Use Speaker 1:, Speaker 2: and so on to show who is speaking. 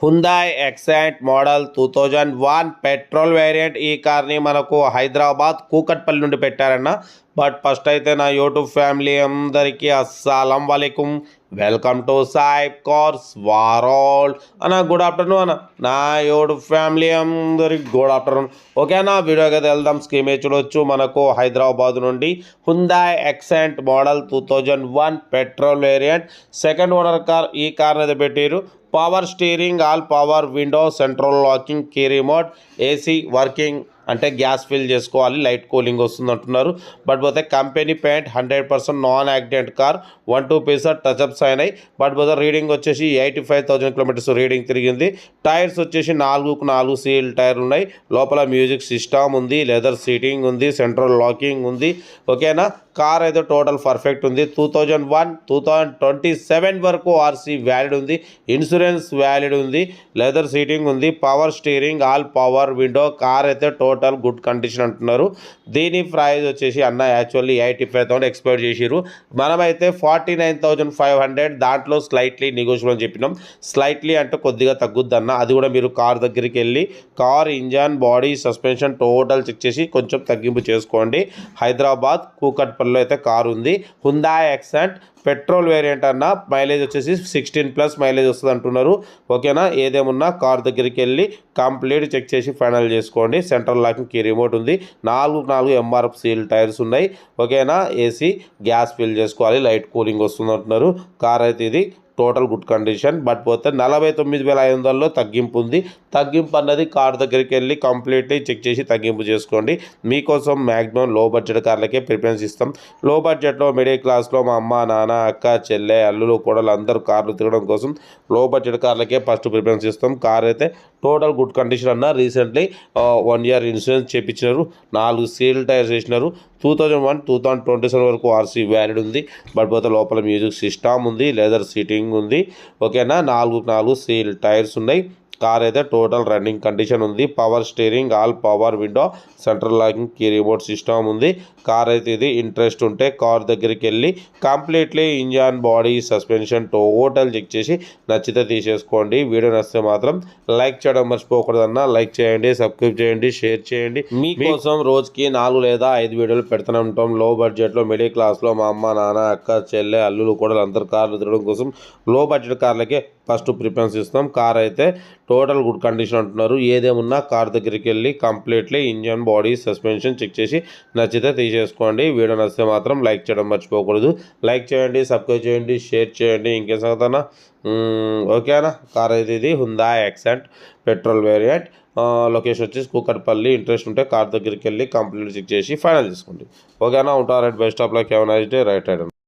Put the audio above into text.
Speaker 1: Hyundai Xcent model two thousand one petrol variant ఈ కార్ని మనకు హైదరాబాద్ కూకట్పల్లి నుండి పెట్టారన్న బట్ ఫస్ట్ అయితే నా యూట్యూబ్ ఫ్యామిలీ అందరికీ అస్సలం వాలేకుమ్ వెల్కమ్ టు సాయిబ్ కార్స్ వారోల్ అన్న గుడ్ ఆఫ్టర్నూన్ అన్న. నా యూట్యూబ్ ఫ్యామిలీ అందరికి గుడ్ ఆఫ్టర్నూన్ ఓకేనా వీడియోకి అయితే వెళ్దాం. స్కీమ్ చూడొచ్చు. మనకు హైదరాబాద్ నుండి Hyundai Xcent model two thousand one petrol variant second owner car ఈ కార్ అయితే పెట్టారు. Power steering all power window central locking key remote AC working అంటే గ్యాస్ ఫిల్ చేసుకోవాలి లైట్ కూలింగ్ వస్తుంది అంటున్నారు. బట్ పోతే company paint hundred percent non accident car one two పీసర్ touch-ups అయినాయి. But పోతే రీడింగ్ వచ్చేసి eighty five thousand kilometres reading తిరిగింది. Tyres వచ్చేసి నాలుగుకు నాలుగు సీల్ టైర్లు ఉన్నాయి. లోపల మ్యూజిక్ సిస్టమ్ ఉంది లెదర్ సీటింగ్ ఉంది సెంట్రల్ లాకింగ్ ఉంది. ఓకేనా? కార్ అయితే టోటల్ పర్ఫెక్ట్ ఉంది. Two thousand one two thousand twenty seven వరకు ఆర్సీ వ్యాలిడ్ ఉంది. ఇన్సూరెన్స్ వ్యాలిడ్ ఉంది. లెదర్ సీటింగ్ ఉంది. Power steering all power window car అయితే టోటల్ గుడ్ కండిషన్ అంటున్నారు. దీని ప్రైజ్ వచ్చేసి అన్న actually eighty five thousand expire చేసిరు మనమైతే forty nine thousand five hundred దాంట్లో స్లైట్లీ నెగోషియబుల్ అని చెప్పినాం. స్లైట్లీ అంటే కొద్దిగా తగ్గుద్ది అన్న అది కూడా మీరు కార్ దగ్గరికి వెళ్ళి car engine body suspension total check చేసి కొంచెం తగ్గింపు చేసుకోండి. హైదరాబాద్ కూకట్పల్లిలో అయితే కార్ ఉంది హుందా ఎక్సెంట్ పెట్రోల్ వేరియంట్ అన్న మైలేజ్ వచ్చేసి సిక్స్టీన్ ప్లస్ మైలేజ్ వస్తుంది అంటున్నారు. ఓకేనా? ఏదేమున్నా కార్ దగ్గరికి వెళ్ళి కంప్లీట్ చెక్ చేసి ఫైనల్ చేసుకోండి. సెంట్రల్ లాకింగ్ కీ రిమోట్ ఉంది. నాలుగు నాలుగు ఎంఆర్ఎఫ్ సీల్ టైర్స్ ఉన్నాయి. ఓకేనా? ఏసీ గ్యాస్ ఫిల్ చేసుకోవాలి. లైట్ కూలింగ్ వస్తుంది అంటున్నారు. కార్ అయితే ఇది టోటల్ గుడ్ కండిషన్ బట్ పోతే నలభై తొమ్మిది వేల ఐదు వందలలో తగ్గింపు ఉంది. తగ్గింపు అన్నది కార్ దగ్గరికి వెళ్ళి కంప్లీట్లీ చెక్ చేసి తగ్గింపు చేసుకోండి. మీకోసం మ్యాక్సిమం లో బడ్జెట్ కార్లకే ప్రిఫరెన్స్ ఇస్తాం. లో బడ్జెట్లో మిడిల్ క్లాస్లో మా అమ్మ నాన్న అక్క చెల్లె అల్లులు కూడా అందరూ కార్లు తిరగడం కోసం లో బడ్జెట్ కార్లకే ఫస్ట్ ప్రిఫరెన్స్ ఇస్తాం. కార్ అయితే టోటల్ గుడ్ కండిషన్ అన్న. రీసెంట్లీ వన్ ఇయర్ ఇన్సూరెన్స్ చేయించినారు నాలుగు సీల్ టైర్స్ వేసినారు two thousand one two thousand twenty seven వరకు ఆర్సీ వ్యాలిడ్ ఉంది. బట్ పోతే లోపల మ్యూజిక్ సిస్టమ్ ఉంది లెదర్ సీటింగ్ ఉంది. ఓకేనా? నాలుగు నాలుగు సీల్ టైర్స్ ఉన్నాయి. కార్ అయితే టోటల్ రన్నింగ్ కండిషన్ ఉంది. Power steering all power window central locking key remote system ఉంది. కార్ అయితే ఇది ఇంట్రెస్ట్ ఉంటే కార్ దగ్గరికి వెళ్ళి completely engine body suspension total check చేసి నచ్చితే తీసేసుకోండి. వీడియో నచ్చితే మాత్రం లైక్ చేయడం మర్చిపోకూడదన్నా. లైక్ చేయండి సబ్స్క్రైబ్ చేయండి షేర్ చేయండి. మీకోసం రోజుకి నాలుగు లేదా ఐదు వీడియోలు పెడుతూనే ఉంటాం. లో బడ్జెట్లో మిడిల్ క్లాస్లో మా అమ్మ నాన్న అక్క చెల్లె అల్లులు కూడా అందరు కార్లు తిరగడం కోసం లో బడ్జెట్ కార్లకే ఫస్ట్ ప్రిఫరెన్స్ ఇస్తాం. కార్ అయితే టోటల్ గుడ్ కండిషన్ అంటున్నారు. ఏదేమున్నా కార్ దగ్గరికి వెళ్ళి completely engine body suspension check చేసి నచ్చితే తీసేసుకోండి. వీడియో నచ్చితే మాత్రం లైక్ చేయడం మర్చిపోకూడదు. లైక్ చేయండి సబ్స్క్రైబ్ చేయండి షేర్ చేయండి. ఇంకేం సంగతనా ఓకేనా కార్ అయితే ఇది Hyundai Accent petrol variant. Location వచ్చేసి కూకట్పల్లి. ఇంట్రెస్ట్ ఉంటే కార్ దగ్గరికి వెళ్ళి కంప్లీట్ చెక్ చేసి ఫైనల్ చేసుకోండి. ఓకేనా ఉంటారు రైట్ బెస్ట్ ఆఫ్ లైక్. ఏమైనా డే. Right right